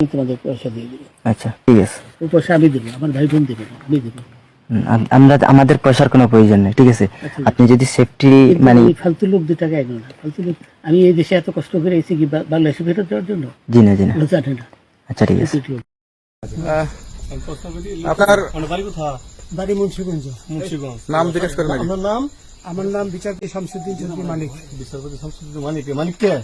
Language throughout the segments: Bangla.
আমি তোমাদের পয়সা দিয়ে দেবো। আচ্ছা ঠিক আছে। ওই পয়সা আমি দেবো আমার ভাই বোন দেবে না আমি দেবো। আম- আমরা আমাদের পয়সার কোনো প্রয়োজন নেই ঠিক আছে? আপনি যদি সেফটি মানে ফালতু লোক দু টাকা এগো না। ফালতু লোক আমি এই দেশে এত কষ্ট করে এসেছি কি বা- বাংলাদেশে ফেরত দেওয়ার জন্য? জি না জি না। ওরা জানে না। আচ্ছা ঠিক আছে। আপনার বাড়ি মুন্সিগঞ্জ। মুন্সিগঞ্জ। নাম জিজ্ঞেস করেন আগে। আপনার নাম? আমার নাম বিচারপতি শামসুদ্দিন চৌধুরী মালিক। বিচারপতি শামসুদ্দিন মানিক মানিক কে?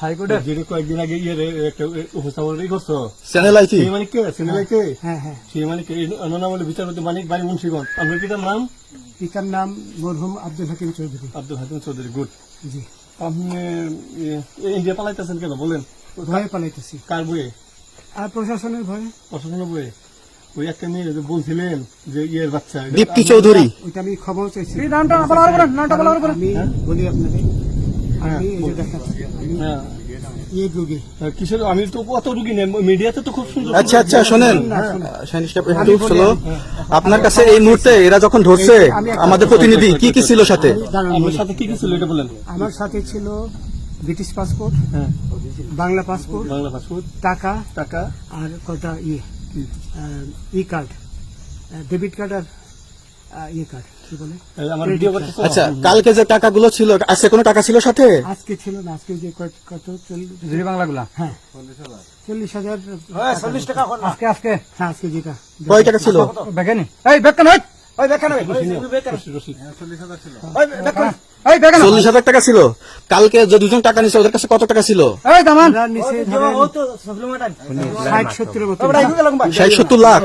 হাইকোর্টের কয়েকদিন আগে ইয়ে একটা উপস্থাপন করছ চ্যানেল আইছি সেই মানিক কে? সিনেমাই কে হ্যাঁ হ্যাঁ সেই মানিক কে অন্য নাম হলো বিচারপতি মানিক বাড়ি মুন্সিগঞ্জ। আপনার পিতার নাম? পিতার নাম মরহুম আব্দুল হাকিম চৌধুরী। আব্দুল হাকিম চৌধুরী গুড। জি। আপনি এ, ইন্ডিয়া পালাইতেছেন কেন? বলেন। ভয়ে পালাইতেছি। কার বইয়ে আর প্রশাসনের ভয়ে? প্রশাসনের বইয়ে ওই একটা মেয়ে বলছিলেন যে ইয়ের বাচ্চা দীপ্তি চৌধুরী। ওইটা আমি খবর চাইছি। বলি আপনাকে আমি হ্যাঁ কিসের আমি তো কত রুগী নেই মিডিয়াতে তো খুব সুন্দর আচ্ছা আচ্ছা শোনেন। স্লো আপনার কাছে এই মুহূর্তে এরা যখন ধরছে আমাদের প্রতিনিধি কি কি ছিল সাথে? আমার সাথে কি কি ছিল এটা বলেন। আমার সাথে ছিল ব্রিটিশ পাসপোর্ট হ্যাঁ। বাংলা পাসপোর্ট বাংলা পাসপোর্ট টাকা টাকা। আর কটা ইয়ে ই কার্ড ডেবিট কার্ড আর ইয়ে কার্ড কি বলে? এই আমার ভিডিও করতেছো? আচ্ছা কালকে যে টাকাগুলো ছিল আজকে কোনো টাকা ছিল সাথে? আজকে ছিল না আজকে যে কত- কত? চল্লিশ বাংলাগুলা? হ্যাঁ। চল্লিশ হাজার। চল্লিশ টাকা আজকে আজকে। হ্যাঁ আজকে যেটা। কয় টাকা ছিল? বেকেনি এই বেকেন ওই ওই বেকেন ওই রসিদ, রসিদ। ওই বেকেন এই বেকেন চল্লিশ হাজার টাকা ছিল। কালকে যে দুজন টাকা নিছে ওদের কাছে কত টাকা ছিল? ষাট ষাট সত্তর লাখ?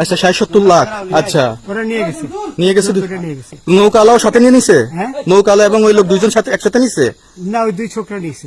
আচ্ছা ষাট সত্তর লাখ। আচ্ছা। নিয়ে গেছে। নৌকালাও সাথে নিয়ে নিছে? হ্যাঁ। নৌকালা এবং ওই লোক দুইজন সাথে একসাথে নিছে? না ওই দুই ছোকরা নিয়েছে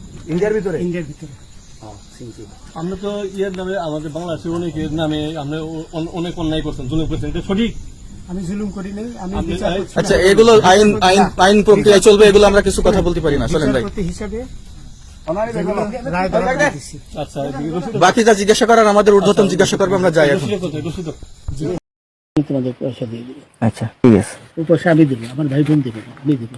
ইন্ডিয়ার ভিতরে? ইন্ডিয়ার ভিতরে। আমরা তো ইয়ের নামে আমাদের বাংলাদেশের অনেকের নামে আমরা অনেক অন্যায় করছেন জুলুম করছেন এটা সঠিক? আমি জুলুম করি নাই আমি আচ্ছা এগুলো আইন আইন আইন প্রক্রিয়ায় চলবে এগুলো আমরা কিছু কথা বলতে পারি না চলেন ভাই। হিসাবে আচ্ছা রসিদ বাকি যা জিজ্ঞাসা করার আমাদের ঊর্ধ্বতন জিজ্ঞাসা করবে আমরা যাই এখন। তোমাদের পয়সা দিয়ে দেবো আচ্ছা ঠিক আছে। পয়সা আমি দেবো আমার ভাই বোন দেবে আমি দেবো।